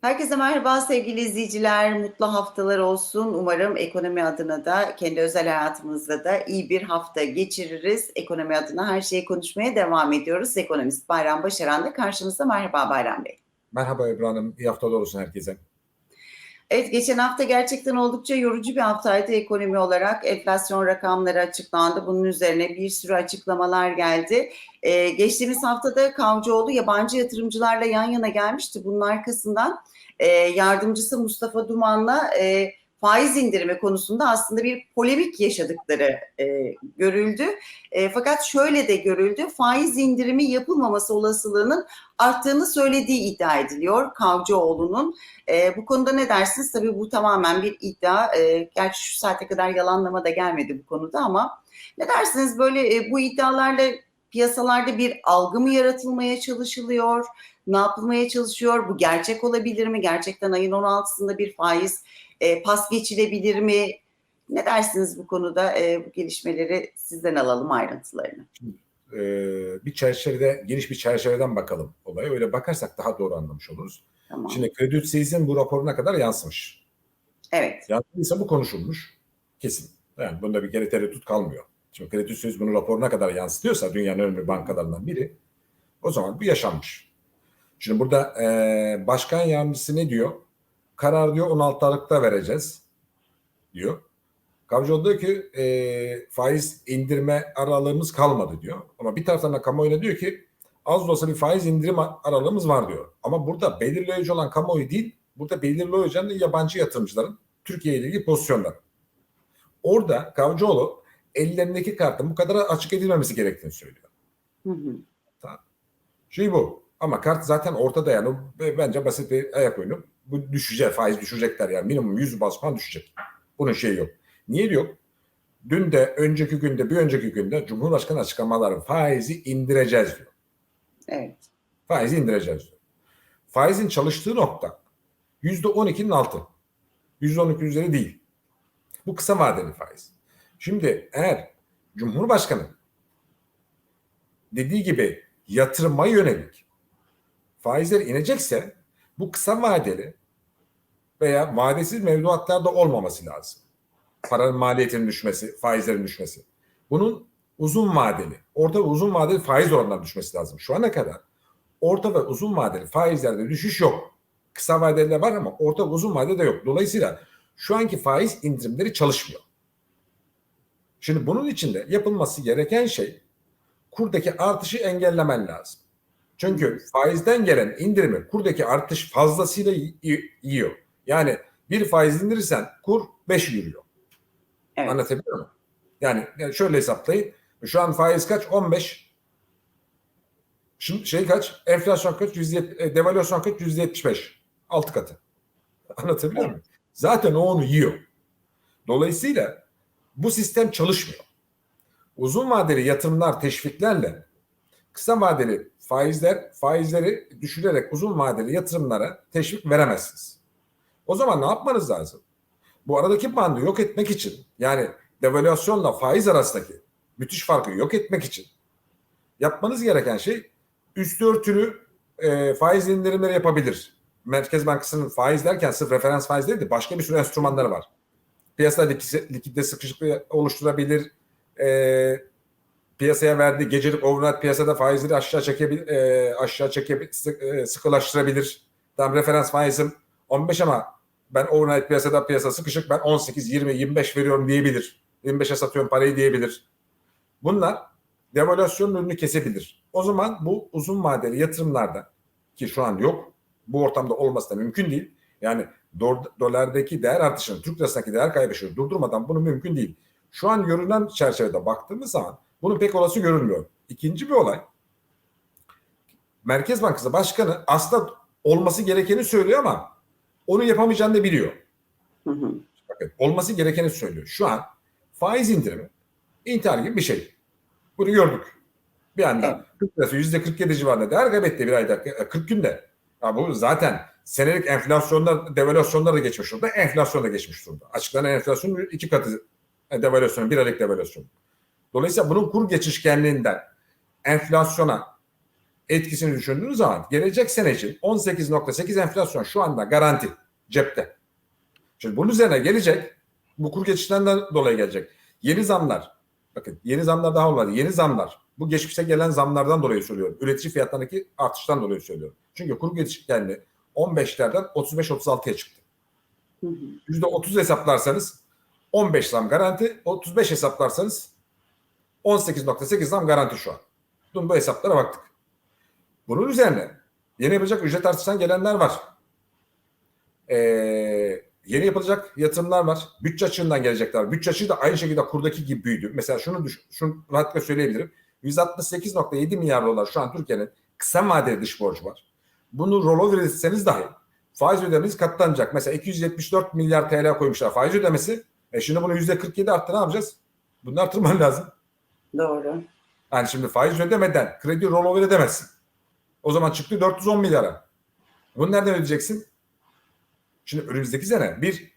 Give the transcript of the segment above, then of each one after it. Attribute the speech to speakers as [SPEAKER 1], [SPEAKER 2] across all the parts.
[SPEAKER 1] Herkese merhaba sevgili izleyiciler. Mutlu haftalar olsun. Umarım ekonomi adına da kendi özel hayatımızda da iyi bir hafta geçiririz. Ekonomi adına her şeyi konuşmaya devam ediyoruz. Ekonomist Bayram Başaran da karşımızda. Merhaba Bayram Bey.
[SPEAKER 2] Merhaba Ebru Hanım. İyi haftalar olsun herkese.
[SPEAKER 1] Evet geçen hafta gerçekten oldukça yorucu bir haftaydı ekonomi olarak. Enflasyon rakamları açıklandı. Bunun üzerine bir sürü açıklamalar geldi. Ee, geçtiğimiz haftada Kavcıoğlu yabancı yatırımcılarla yan yana gelmişti. Bunun arkasından e, yardımcısı Mustafa Duman'la e, faiz indirimi konusunda aslında bir polemik yaşadıkları e, görüldü. E, fakat şöyle de görüldü. Faiz indirimi yapılmaması olasılığının arttığını söylediği iddia ediliyor Kavcıoğlu'nun. E, bu konuda ne dersiniz? Tabii bu tamamen bir iddia. E, gerçi şu saate kadar yalanlama da gelmedi bu konuda ama ne dersiniz böyle e, bu iddialarla piyasalarda bir algı mı yaratılmaya çalışılıyor? Ne yapılmaya çalışıyor? Bu gerçek olabilir mi? Gerçekten ayın 16'sında bir faiz e, pas geçilebilir mi? Ne dersiniz bu konuda? E, bu gelişmeleri sizden alalım ayrıntılarını.
[SPEAKER 2] Ee, bir çerçevede, geniş bir çerçeveden bakalım olaya. Öyle bakarsak daha doğru anlamış oluruz.
[SPEAKER 1] Tamam.
[SPEAKER 2] Şimdi Credit Suisse'in bu raporuna kadar yansımış.
[SPEAKER 1] Evet.
[SPEAKER 2] Yansıdıysa bu konuşulmuş. Kesin. Yani bunda bir kere tereddüt kalmıyor. Şimdi Credit Suisse bunun raporuna kadar yansıtıyorsa dünyanın önemli bankalarından biri o zaman bu yaşanmış. Şimdi burada e, başkan yardımcısı ne diyor? Karar diyor 16 Aralık'ta vereceğiz diyor. Kavcıoğlu diyor ki e, faiz indirme aralığımız kalmadı diyor. Ama bir taraftan da kamuoyuna diyor ki az olsa bir faiz indirim aralığımız var diyor. Ama burada belirleyici olan kamuoyu değil, burada belirleyici olan yabancı yatırımcıların Türkiye ile ilgili pozisyonları. Orada Kavcıoğlu ellerindeki kartın bu kadar açık edilmemesi gerektiğini söylüyor.
[SPEAKER 1] Hı hı.
[SPEAKER 2] Şey bu. Ama kart zaten ortada yani. Bence basit bir ayak oyunu. Bu düşecek, faiz düşecekler yani. Minimum 100 bas puan düşecek. Bunun şeyi yok. Niye yok? Dün de, önceki günde, bir önceki günde Cumhurbaşkanı açıklamaları faizi indireceğiz diyor.
[SPEAKER 1] Evet.
[SPEAKER 2] Faizi indireceğiz diyor. Faizin çalıştığı nokta %12'nin altı. %12 üzeri değil. Bu kısa vadeli faiz. Şimdi eğer Cumhurbaşkanı dediği gibi yatırıma yönelik faizler inecekse bu kısa vadeli veya vadesiz mevduatlarda olmaması lazım. Paranın maliyetinin düşmesi, faizlerin düşmesi. Bunun uzun vadeli, orta ve uzun vadeli faiz oranlarının düşmesi lazım. Şu ana kadar orta ve uzun vadeli faizlerde düşüş yok. Kısa vadeli var ama orta ve uzun vadede yok. Dolayısıyla şu anki faiz indirimleri çalışmıyor. Şimdi bunun için de yapılması gereken şey kurdaki artışı engellemen lazım. Çünkü faizden gelen indirimi kurdaki artış fazlasıyla yiyor. Yani bir faiz indirirsen kur 5 yürüyor.
[SPEAKER 1] Evet.
[SPEAKER 2] Anlatabiliyor muyum? Yani, yani şöyle hesaplayın. Şu an faiz kaç? 15. Şimdi şey kaç? Enflasyon kaç? %70, e, devalüasyon kaç? %75. Altı katı. Anlatabiliyor muyum? Zaten o onu yiyor. Dolayısıyla bu sistem çalışmıyor. Uzun vadeli yatırımlar teşviklerle kısa vadeli faizler faizleri düşürerek uzun vadeli yatırımlara teşvik veremezsiniz. O zaman ne yapmanız lazım? Bu aradaki bandı yok etmek için yani devalüasyonla faiz arasındaki müthiş farkı yok etmek için yapmanız gereken şey üstü örtülü e, faiz indirimleri yapabilir. Merkez Bankası'nın faiz derken sırf referans faiz değil de başka bir sürü enstrümanları var. Piyasada likidite sıkışıklığı oluşturabilir. E, piyasaya verdiği gecelik overnight piyasada faizleri aşağı çekebilir, e, aşağı çekebilir, sık, e, sıkılaştırabilir. Tam referans faizim 15 ama ben overnight piyasada piyasa sıkışık ben 18, 20, 25 veriyorum diyebilir. 25'e satıyorum parayı diyebilir. Bunlar devalüasyonun önünü kesebilir. O zaman bu uzun vadeli yatırımlarda ki şu an yok. Bu ortamda olması da mümkün değil. Yani dolardaki değer artışını, Türk lirasındaki değer kaybışını durdurmadan bunu mümkün değil. Şu an görünen çerçevede baktığımız zaman bunun pek olası görünmüyor. İkinci bir olay. Merkez Bankası Başkanı aslında olması gerekeni söylüyor ama onu yapamayacağını da biliyor.
[SPEAKER 1] Hı hı.
[SPEAKER 2] Bakın olması gerekeni söylüyor. Şu an faiz indirimi intihar gibi bir şey. Bunu gördük. Bir anda Türk lirası %47 civarında değer kaybetti bir ayda 40 günde. Ya bu zaten senelik enflasyonlar, devalüasyonlar da geçmiş durumda. Enflasyon da geçmiş durumda. Açıklanan enflasyonun iki katı devalüasyon, bir aylık devalüasyon. Dolayısıyla bunun kur geçişkenliğinden enflasyona etkisini düşündüğünüz zaman gelecek sene için 18.8 enflasyon şu anda garanti cepte. Şimdi bunun üzerine gelecek bu kur geçişlerinden dolayı gelecek. Yeni zamlar bakın yeni zamlar daha olmadı. Yeni zamlar bu geçmişte gelen zamlardan dolayı söylüyorum. Üretici fiyatlarındaki artıştan dolayı söylüyorum. Çünkü kur geçişkenliği 15'lerden 35-36'ya çıktı.
[SPEAKER 1] Hı hı.
[SPEAKER 2] %30 hesaplarsanız 15 zam garanti, 35 hesaplarsanız 18.8 zam garanti şu an. Dün bu hesaplara baktık. Bunun üzerine yeni yapılacak ücret artışından gelenler var. Ee, yeni yapılacak yatırımlar var. Bütçe açığından gelecekler. Bütçe açığı da aynı şekilde kurdaki gibi büyüdü. Mesela şunu düş, şunu rahatlıkla söyleyebilirim. 168.7 milyar dolar şu an Türkiye'nin kısa vadeli dış borcu var. Bunu rollover etseniz dahi faiz ödemeniz katlanacak. Mesela 274 milyar TL koymuşlar faiz ödemesi. E şimdi bunu %47 arttı ne yapacağız? Bunu arttırman lazım.
[SPEAKER 1] Doğru.
[SPEAKER 2] Yani şimdi faiz ödemeden kredi rollover edemezsin. O zaman çıktı 410 milyara. Bunu nereden ödeyeceksin? Şimdi önümüzdeki sene bir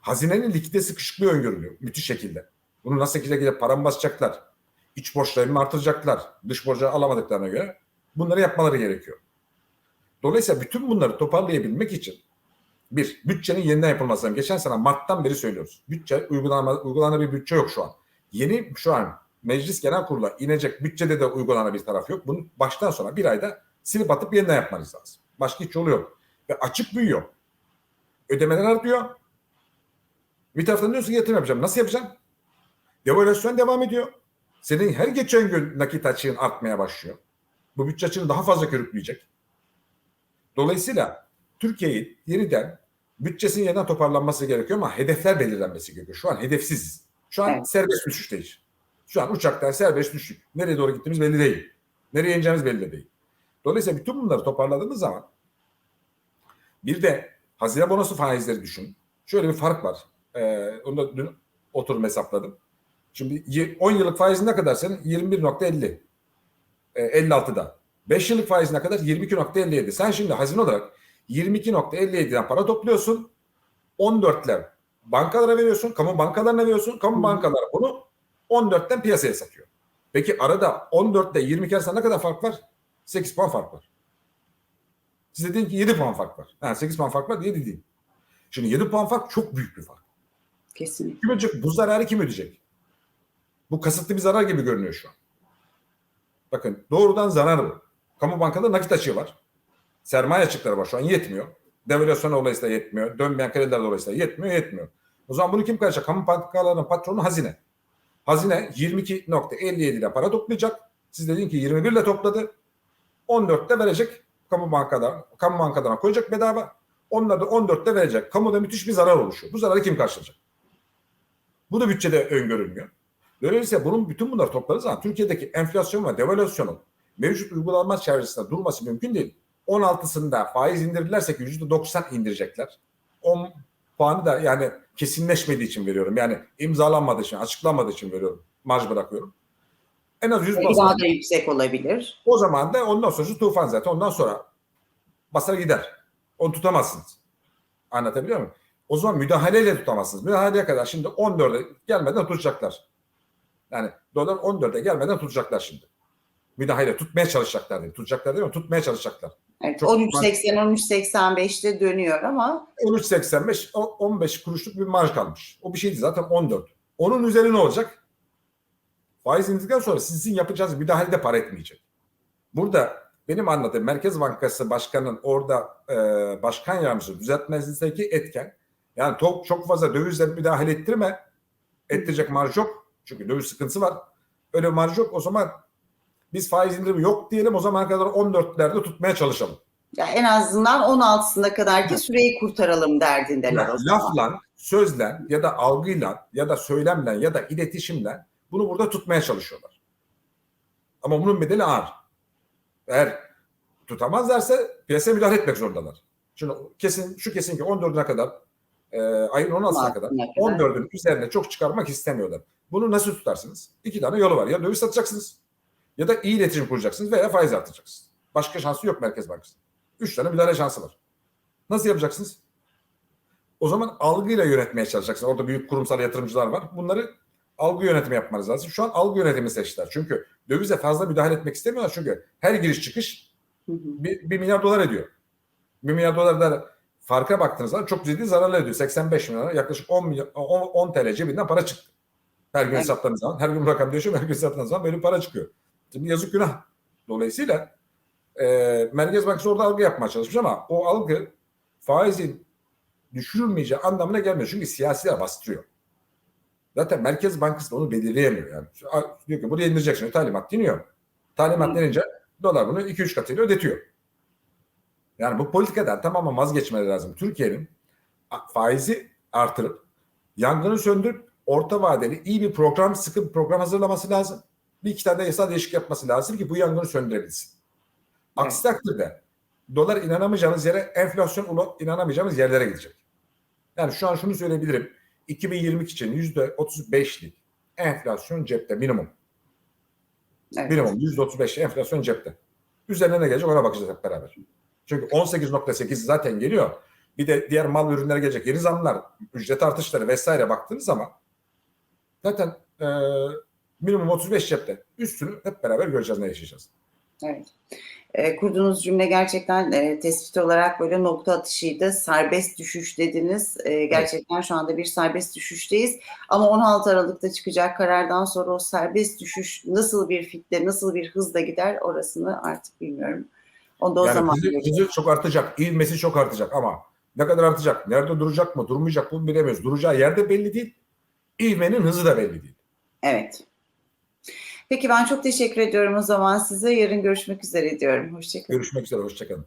[SPEAKER 2] hazinenin likide sıkışıklığı öngörülüyor müthiş şekilde. Bunu nasıl şekilde para mı basacaklar? İç borçlarını artıracaklar? Dış borcu alamadıklarına göre bunları yapmaları gerekiyor. Dolayısıyla bütün bunları toparlayabilmek için bir, bütçenin yeniden yapılması lazım. Geçen sene Mart'tan beri söylüyoruz. Bütçe uygulama, uygulanan bir bütçe yok şu an. Yeni şu an Meclis Genel Kurulu'na inecek bütçede de uygulanan bir taraf yok. Bunu baştan sona bir ayda silip atıp yeniden yapmanız lazım. Başka hiç yolu yok. Ve açık büyüyor. Ödemeler artıyor. Bir taraftan diyorsun yatırım yapacağım. Nasıl yapacağım? Devalüasyon devam ediyor. Senin her geçen gün nakit açığın artmaya başlıyor. Bu bütçe açığını daha fazla körükleyecek. Dolayısıyla Türkiye'yi yeniden bütçesinin yeniden toparlanması gerekiyor ama hedefler belirlenmesi gerekiyor. Şu an hedefsiziz. Şu an
[SPEAKER 1] Evet.
[SPEAKER 2] serbest düşüşteyiz. Şu an uçaktan serbest düştük. Nereye doğru gittiğimiz belli değil. Nereye ineceğimiz belli değil. Dolayısıyla bütün bunları toparladığımız zaman bir de hazine bonosu faizleri düşün. Şöyle bir fark var. Ee, onu da dün oturum hesapladım. Şimdi y- 10 yıllık faiz ne kadar senin? 21.50. Ee, 56'da. 5 yıllık faiz ne kadar? 22.57. Sen şimdi hazine olarak 22.57'den para topluyorsun. 14'ler bankalara veriyorsun. Kamu bankalarına veriyorsun. Kamu
[SPEAKER 1] Hı.
[SPEAKER 2] bankaları bunu 14'ten piyasaya satıyor. Peki arada 14'te 22 arasında ne kadar fark var? 8 puan fark var. Siz dedin ki 7 puan fark var. Ha, 8 puan fark var 7 değil. Şimdi 7 puan fark çok büyük bir fark.
[SPEAKER 1] Kesinlikle.
[SPEAKER 2] Kim ödeyecek? Bu zararı kim ödeyecek? Bu kasıtlı bir zarar gibi görünüyor şu an. Bakın doğrudan zarar bu. Kamu bankada nakit açığı var. Sermaye açıkları var şu an yetmiyor. Devalüasyon dolayısıyla yetmiyor. Dönmeyen krediler dolayısıyla yetmiyor yetmiyor. O zaman bunu kim karşılayacak? Kamu bankalarının patronu hazine. Hazine 22.57 ile para toplayacak. Siz dedin ki 21 ile topladı. 14'te verecek kamu bankadan, kamu bankadan koyacak bedava. Onlar da 14'te verecek. Kamuda müthiş bir zarar oluşuyor. Bu zararı kim karşılayacak? Bu da bütçede öngörülmüyor. Dolayısıyla bunun bütün bunları toplarız zaman Türkiye'deki enflasyon ve devalüasyonun mevcut uygulanma çerçevesinde durması mümkün değil. 16'sında faiz indirirlerse ki %90 indirecekler. 10 puanı da yani kesinleşmediği için veriyorum. Yani imzalanmadığı için, açıklanmadığı için veriyorum. Marj bırakıyorum. En az 100 bas.
[SPEAKER 1] Daha da yüksek olabilir.
[SPEAKER 2] O zaman da ondan sonra tufan zaten. Ondan sonra basar gider. Onu tutamazsınız. Anlatabiliyor muyum? O zaman müdahaleyle tutamazsınız. Müdahaleye kadar şimdi 14'e gelmeden tutacaklar. Yani dolar 14'e gelmeden tutacaklar şimdi. Müdahale tutmaya çalışacaklar değil. Tutacaklar değil mi? Tutmaya çalışacaklar.
[SPEAKER 1] Evet,
[SPEAKER 2] Çok-
[SPEAKER 1] 13.80-13.85'te dönüyor ama
[SPEAKER 2] 13.85 o 15 kuruşluk bir marj kalmış. O bir şeydi zaten 14. Onun üzeri ne olacak? Faiz indirdikten sonra sizin yapacağınız müdahalede para etmeyecek. Burada benim anladığım Merkez Bankası Başkanı'nın orada e, başkan yardımcısı düzeltmezlikteki etken yani çok, çok fazla dövizle müdahale ettirme. Ettirecek marj yok. Çünkü döviz sıkıntısı var. Öyle marj yok. O zaman biz faiz indirimi yok diyelim. O zaman kadar 14'lerde tutmaya çalışalım.
[SPEAKER 1] ya en azından 16'sına kadarki süreyi kurtaralım derdindeler o zaman.
[SPEAKER 2] lafla, sözle ya da algıyla ya da söylemle ya da iletişimle bunu burada tutmaya çalışıyorlar. Ama bunun bedeli ağır. Eğer tutamazlarsa piyasaya müdahale etmek zorundalar. Şimdi kesin şu kesin ki 14'üne kadar e, ayın 16'sına kadar
[SPEAKER 1] 16'sına kadar.
[SPEAKER 2] 14'ün üzerine çok çıkarmak istemiyorlar. Bunu nasıl tutarsınız? İki tane yolu var. Ya döviz satacaksınız ya da iyi iletişim kuracaksınız veya faiz artıracaksınız. Başka şansı yok Merkez Bankası. Üç tane müdahale şansı var. Nasıl yapacaksınız? O zaman algıyla yönetmeye çalışacaksınız. Orada büyük kurumsal yatırımcılar var. Bunları algı yönetimi yapmanız lazım. Şu an algı yönetimi seçtiler. Çünkü dövize fazla müdahale etmek istemiyorlar. Çünkü her giriş çıkış bir, bir milyar dolar ediyor. Bir milyar dolar da farka baktığınız zaman çok ciddi zararlı ediyor. 85 milyar yaklaşık 10, milyon, 10, 10 TL cebinden para çıktı. Her gün
[SPEAKER 1] Evet.
[SPEAKER 2] hesapladığınız zaman, her gün rakam değişiyor, her gün hesapladığınız zaman böyle para çıkıyor. Şimdi yazık günah. Dolayısıyla e, Merkez Bankası orada algı yapmaya çalışmış ama o algı faizin düşürülmeyeceği anlamına gelmiyor. Çünkü siyasiler bastırıyor. Zaten Merkez Bankası da onu belirleyemiyor. Yani. Diyor ki buraya indireceksin. Talimat diniyor. Talimat denince dolar bunu 2-3 katıyla ödetiyor. Yani bu politikadan tamamen vazgeçmeleri lazım. Türkiye'nin faizi artırıp yangını söndürüp orta vadeli iyi bir program, sıkı bir program hazırlaması lazım. Bir iki tane yasal değişiklik yapması lazım ki bu yangını söndürebilsin. Aksi takdirde dolar inanamayacağımız yere, enflasyon inanamayacağımız yerlere gidecek. Yani şu an şunu söyleyebilirim. 2022 için %35'lik enflasyon cepte minimum.
[SPEAKER 1] Evet.
[SPEAKER 2] Minimum %35 enflasyon cepte. Üzerine ne gelecek ona bakacağız hep beraber. Çünkü 18.8 zaten geliyor. Bir de diğer mal ürünlere gelecek yeni zamlar, ücret artışları vesaire baktığınız zaman zaten e, minimum 35 cepte. Üstünü hep beraber göreceğiz ne yaşayacağız.
[SPEAKER 1] Evet. E, kurduğunuz cümle gerçekten e, tespit olarak böyle nokta atışıydı. Serbest düşüş dediniz. E, gerçekten şu anda bir serbest düşüşteyiz. Ama 16 Aralık'ta çıkacak karardan sonra o serbest düşüş nasıl bir fitle, nasıl bir hızla gider orasını artık bilmiyorum. Onu da o
[SPEAKER 2] yani
[SPEAKER 1] zaman
[SPEAKER 2] hızı, çok artacak, ivmesi çok artacak ama ne kadar artacak, nerede duracak mı, durmayacak mı bilemiyoruz. Duracağı yerde belli değil, ivmenin hızı da belli değil.
[SPEAKER 1] Evet. Peki ben çok teşekkür ediyorum o zaman size. Yarın görüşmek üzere diyorum. Hoşçakalın.
[SPEAKER 2] Görüşmek üzere, hoşçakalın.